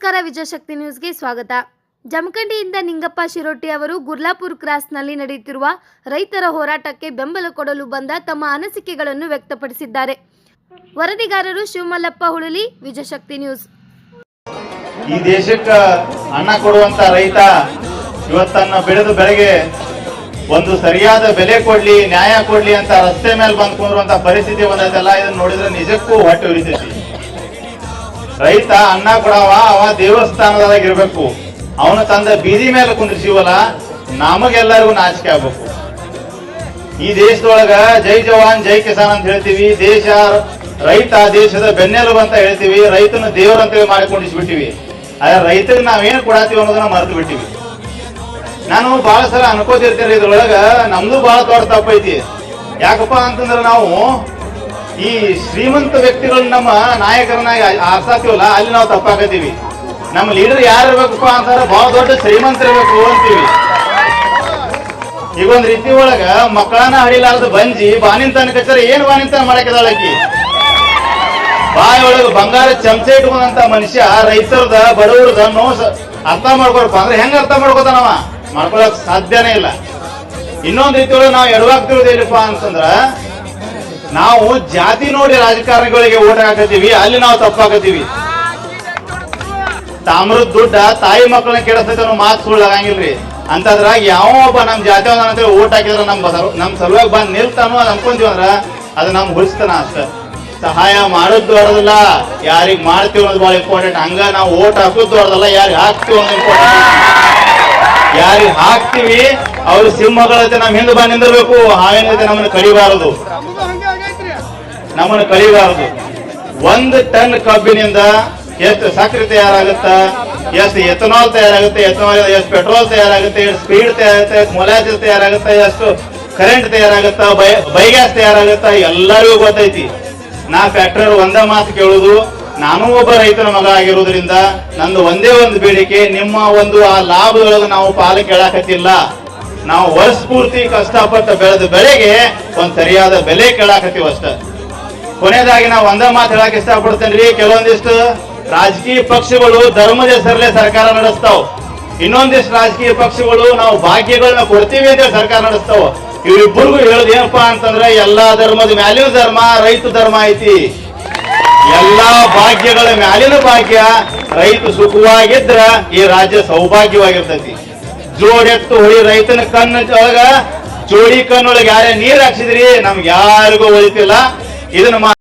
ನಮಸ್ಕಾರ ವಿಜಯಶಕ್ತಿ ನ್ಯೂಸ್ಗೆ ಸ್ವಾಗತ. ಜಮಖಂಡಿಯಿಂದ ನಿಂಗಪ್ಪ ಶಿರೋಟಿ ಅವರು ಗುರ್ಲಾಪುರ್ ಕ್ರಾಸ್ನಲ್ಲಿ ನಡೆಯುತ್ತಿರುವ ರೈತರ ಹೋರಾಟಕ್ಕೆ ಬೆಂಬಲ ಕೊಡಲು ಬಂದ ತಮ್ಮ ಅನಿಸಿಕೆಗಳನ್ನು ವ್ಯಕ್ತಪಡಿಸಿದ್ದಾರೆ. ವರದಿಗಾರರು ಶಿವಮಲ್ಲಪ್ಪ ಹುಳಲಿ ವಿಜಯಶಕ್ತಿ ನ್ಯೂಸ್. ಈ ದೇಶಕ್ಕೆ ಅನ್ನ ಕೊಡುವಂತ ರೈತ ಇವತ್ತನ್ನ ಬೆಳೆದು ಬೆಳೆಗೆ ಒಂದು ಸರಿಯಾದ ಬೆಲೆ ಕೊಡ್ಲಿ, ನ್ಯಾಯ ಕೊಡ್ಲಿ ಅಂತ ರಸ್ತೆ ಮೇಲೆ ಬಂದ್ ಕುಂದ್ರುವಂತ ಪರಿಸ್ಥಿತಿ ಬಂದೈತಲ್ಲ, ಇದನ್ನ ನೋಡಿದ್ರೆ ನಿಜಕ್ಕೂ ಹೊಟ್ಟೆ ಉರಿತೈತಿ. ರೈತ ಅನ್ನ ಕೊಡವ, ಅವ ದೇವಸ್ಥಾನದಾಗ ಇರ್ಬೇಕು ಅವನ ತಂದ ಬೀದಿ ಮೇಲೆ ಕುಂದ್ರಿಸಿವಲ್ಲ, ನಮಗೆಲ್ಲರಿಗೂ ನಾಚಿಕೆ ಆಗ್ಬೇಕು. ಈ ದೇಶದೊಳಗ ಜೈ ಜವಾನ್, ಜೈ ಕಿಸಾನ್ ಅಂತ ಹೇಳ್ತೀವಿ. ದೇಶ, ರೈತ, ದೇಶದ ಬೆನ್ನೆಲುಬು ಅಂತ ಹೇಳ್ತೀವಿ. ರೈತನ ದೇವರಂತೇಳಿ ಮಾಡಿಕೊಂಡಿಸ್ಬಿಟ್ಟಿವಿ. ಆದ್ರೆ ರೈತರಿಗೆ ನಾವೇನು ಕೊಡಾತೀವಿ ಅನ್ನೋದನ್ನ ಮರೆತು ಬಿಟ್ಟಿವಿ. ನಾನು ಬಹಳ ಸಲ ಅನ್ಕೋತಿರ್ತೇನೆ ಇದ್ರೊಳಗ, ನಮ್ದು ಬಹಳ ದೊಡ್ಡ ತಪ್ಪೈತಿ. ಯಾಕಪ್ಪ ಅಂತಂದ್ರೆ ನಾವು ಈ ಶ್ರೀಮಂತ ವ್ಯಕ್ತಿಗಳು ನಮ್ಮ ನಾಯಕರನ್ನಾಗಿ ಆರ್ಸಾತೀವಲ್ಲ ಅಲ್ಲಿ ನಾವು ತಪ್ಪಾಕತ್ತೀವಿ. ನಮ್ಮ ಲೀಡರ್ ಯಾರು ಇರ್ಬೇಕಪ್ಪ ಅಂತಂದ್ರೆ ಬಹಳ ದೊಡ್ಡ ಶ್ರೀಮಂತರಿರ್ಬೇಕು ಅಂತೀವಿ. ಈಗ ಒಂದ್ ರೀತಿ ಒಳಗ ಮಕ್ಕಳನ್ನ ಹಡಿಲಾರ್ದ ಬಂಜಿ ಬಾನಿನ್ ತನಕ ಏನ್ ಬಾನಿನ್ ತನ ಬಾಯಿಯೊಳಗ ಬಂಗಾರ ಚಮಚೆ ಇಟ್ಕೊಂಡಂತ ಮನುಷ್ಯ ರೈತರದ ಬಡವರದ ನೋಸ್ ಅರ್ಥ ಮಾಡ್ಕೊಳಪ್ಪ. ಅಂದ್ರೆ ಹೆಂಗ ಅರ್ಥ ಮಾಡ್ಕೋತಾನವ ಮಾಡ್ಕೊಳಕ್ ಸಾಧ್ಯನೇ ಇಲ್ಲ. ಇನ್ನೊಂದ್ ರೀತಿ ಒಳಗೆ ನಾವು ಎಡವಾಗ್ತಿರೋದು ಏನಪ್ಪ ಅಂತಂದ್ರ ನಾವು ಜಾತಿ ನೋಡಿ ರಾಜಕಾರಣಿಗಳಿಗೆ ಓಟ್ ಹಾಕತ್ತೀವಿ, ಅಲ್ಲಿ ನಾವು ತಪ್ಪಾಕತ್ತೀವಿ. ತಾಮ್ರದ ದುಡ್ಡ ತಾಯಿ ಮಕ್ಕಳನ್ನ ಕೆಡಿಸ್ತೈತೆ ಅನ್ನೋ ಮಾತು ಸುಳ್ಳು ಆಗಂಗಿಲ್ರಿ. ಅಂತದ್ರಾಗ ಯಾವ ಒಬ್ಬ ನಮ್ ಜಾತಿ ಅಂತ ಓಟ್ ಹಾಕಿದ್ರೆ ನಮ್ ನಮ್ ಸಲುವಾಗಿ ಬಂದ್ ನಿಲ್ತಾನೋ ಅದ್ ಅನ್ಕೊಂತೀವಿ ಅಂದ್ರ ಅದು ನಮ್ ಉಳಿಸ್ತಾನ ಅಷ್ಟ. ಸಹಾಯ ಮಾಡೋದ್ ದೊಡ್ಡದಲ್ಲ, ಯಾರಿಗ್ ಮಾಡ್ತೀವಿ ಅನ್ನೋದು ಬಹಳ ಇಂಪಾರ್ಟೆಂಟ್ ಹಂಗ ನಾವು ಓಟ್ ಹಾಕೋದು ದೊಡ್ಡದಲ್ಲ, ಯಾರಿಗೆ ಹಾಕ್ತೀವಿ ಅನ್ನೋದು ಇಂಪಾರ್ಟೆಂಟ್ ಯಾರಿಗ್ ಹಾಕ್ತಿವಿ, ಅವ್ರ ಸಿಂಹಗಳ ಜೊತೆ ನಮ್ ಹಿಂದೆ ಬಾ ನಿಂದಿರ್ಬೇಕು. ಹಾವಿನ ಜೊತೆ ನಮ್ಮನ್ನ ಕಡಿಬಾರದು ನಮ್ಮನ್ನು ಕಳಿಬಾರದು. ಒಂದು ಟನ್ ಕಬ್ಬಿನಿಂದ ಎಷ್ಟು ಸಕ್ಕರೆ ತಯಾರಾಗುತ್ತ, ಎಷ್ಟು ಎಥನಾಲ್ ತಯಾರಾಗುತ್ತೆ, ಎಥನಾಲ್ ಎಷ್ಟು ಪೆಟ್ರೋಲ್ ತಯಾರಾಗುತ್ತೆ, ಎಷ್ಟು ಸ್ಪೀಡ್ ತಯಾರಾಗುತ್ತೆ ಮೊಲಾಜಿಸ್ ತಯಾರಾಗುತ್ತೆ, ಎಷ್ಟು ಕರೆಂಟ್ ತಯಾರಾಗುತ್ತ ಬೈಗ್ಯಾಸ್ ತಯಾರಾಗುತ್ತ, ಎಲ್ಲರಿಗೂ ಗೊತ್ತೈತಿ. ನಾ ಫ್ಯಾಕ್ಟರ್ ಒಂದೇ ಮಾತು ಕೇಳುದು ನಾನು ಒಬ್ಬ ರೈತನ ಮಗ ಆಗಿರೋದ್ರಿಂದ ನಂದು ಒಂದೇ ಒಂದು ಬೇಡಿಕೆ, ನಿಮ್ಮ ಒಂದು ಆ ಲಾಭದೊಳಗೆ ನಾವು ಪಾಲು ಕೇಳಾಕತ್ತಿಲ್ಲ. ನಾವು ವರ್ಷ ಪೂರ್ತಿ ಕಷ್ಟಪಟ್ಟು ಬೆಳೆದ ಬೆಳೆಗೆ ಒಂದ್ ಸರಿಯಾದ ಬೆಲೆ ಕೇಳಾಕತ್ತೀವಿ ಅಷ್ಟ. ಕೊನೆಯದಾಗಿ ನಾವು ಒಂದೇ ಮಾತು ಹೇಳಕ್ ಇಷ್ಟಪಡ್ತೇನ್ರಿ ಕೆಲವೊಂದಿಷ್ಟು ರಾಜಕೀಯ ಪಕ್ಷಗಳು ಧರ್ಮದ ಹೆಸರಲ್ಲೇ ಸರ್ಕಾರ ನಡೆಸ್ತಾವ್. ಇನ್ನೊಂದಿಷ್ಟು ರಾಜಕೀಯ ಪಕ್ಷಗಳು ನಾವು ಭಾಗ್ಯಗಳನ್ನ ಕೊಡ್ತೀವಿ ಅಂತ ಸರ್ಕಾರ ನಡೆಸ್ತಾವ. ಇವ್ರಿಬ್ಬರಿಗೂ ಹೇಳೋದು ಏನಪ್ಪಾ ಅಂತಂದ್ರೆ, ಎಲ್ಲಾ ಧರ್ಮದ ವ್ಯಾಲ್ಯೂ ಧರ್ಮ, ರೈತ ಧರ್ಮ ಐತಿ. ಎಲ್ಲಾ ಭಾಗ್ಯಗಳ ಮ್ಯಾಲಿನ ಭಾಗ್ಯ ರೈತ ಸುಖವಾಗಿದ್ರ ಈ ರಾಜ್ಯ ಸೌಭಾಗ್ಯವಾಗಿರ್ತೈತಿ. ಜೋಡೆತ್ತು ಹೊಳಿ ರೈತನ ಕಣ್ಣು ಒಳಗ, ಜೋಡಿ ಕಣ್ಣೊಳಗೆ ಯಾರೇ ನೀರ್ ಹಾಕ್ಸಿದ್ರಿ, ನಮ್ಗೆ ಯಾರಿಗೂ ಒಳಿತಿಲ್ಲ ಇದನ್ನ